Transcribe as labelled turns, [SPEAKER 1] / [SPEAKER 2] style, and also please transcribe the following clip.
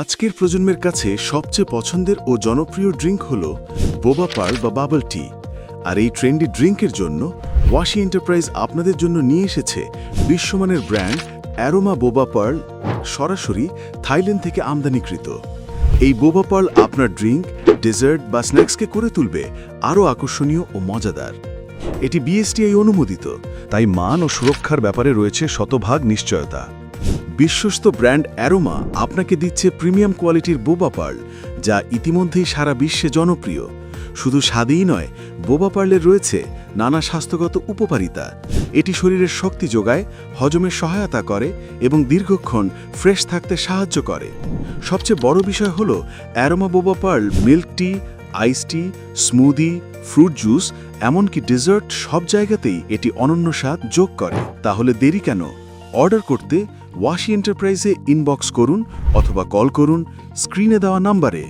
[SPEAKER 1] আজকের প্রজন্মের কাছে সবচেয়ে পছন্দের ও জনপ্রিয় ড্রিঙ্ক হল বোবা পার্ল বা বাবল টি। আর এই ট্রেন্ডি ড্রিঙ্কের জন্য ওয়াশি এন্টারপ্রাইজ আপনাদের জন্য নিয়ে এসেছে বিশ্বমানের ব্র্যান্ড অ্যারোমা বোবা পার্ল, সরাসরি থাইল্যান্ড থেকে আমদানিকৃত। এই বোবা পার্ল আপনার ড্রিঙ্ক, ডেজার্ট বা স্ন্যাক্সকে করে তুলবে আরও আকর্ষণীয় ও মজাদার। এটি বিএসটিআই অনুমোদিত,
[SPEAKER 2] তাই মান ও সুরক্ষার ব্যাপারে রয়েছে শতভাগ নিশ্চয়তা।
[SPEAKER 1] বিশ্বস্ত ব্র্যান্ড অ্যারোমা আপনাকে দিচ্ছে প্রিমিয়াম কোয়ালিটির বোবা পার্ল, যা ইতিমধ্যেই সারা বিশ্বে জনপ্রিয়। শুধু স্বাদেই নয়, বোবা পার্লের রয়েছে নানা স্বাস্থ্যগত উপকারিতা। এটি শরীরের শক্তি যোগায় হজমের সহায়তা করে এবং দীর্ঘক্ষণ ফ্রেশ থাকতে সাহায্য করে। সবচেয়ে বড় বিষয় হল, aroma boba pearl, milk tea, ice tea, smoothie, fruit juice, এমনকি ডেজার্ট সব জায়গাতেই এটি অনন্য স্বাদ যোগ করে। তাহলে দেরি কেন? অর্ডার করতে ওয়াশি এন্টারপ্রাইজে ইনবক্স করুন অথবা কল করুন স্ক্রিনে দেওয়া নাম্বারে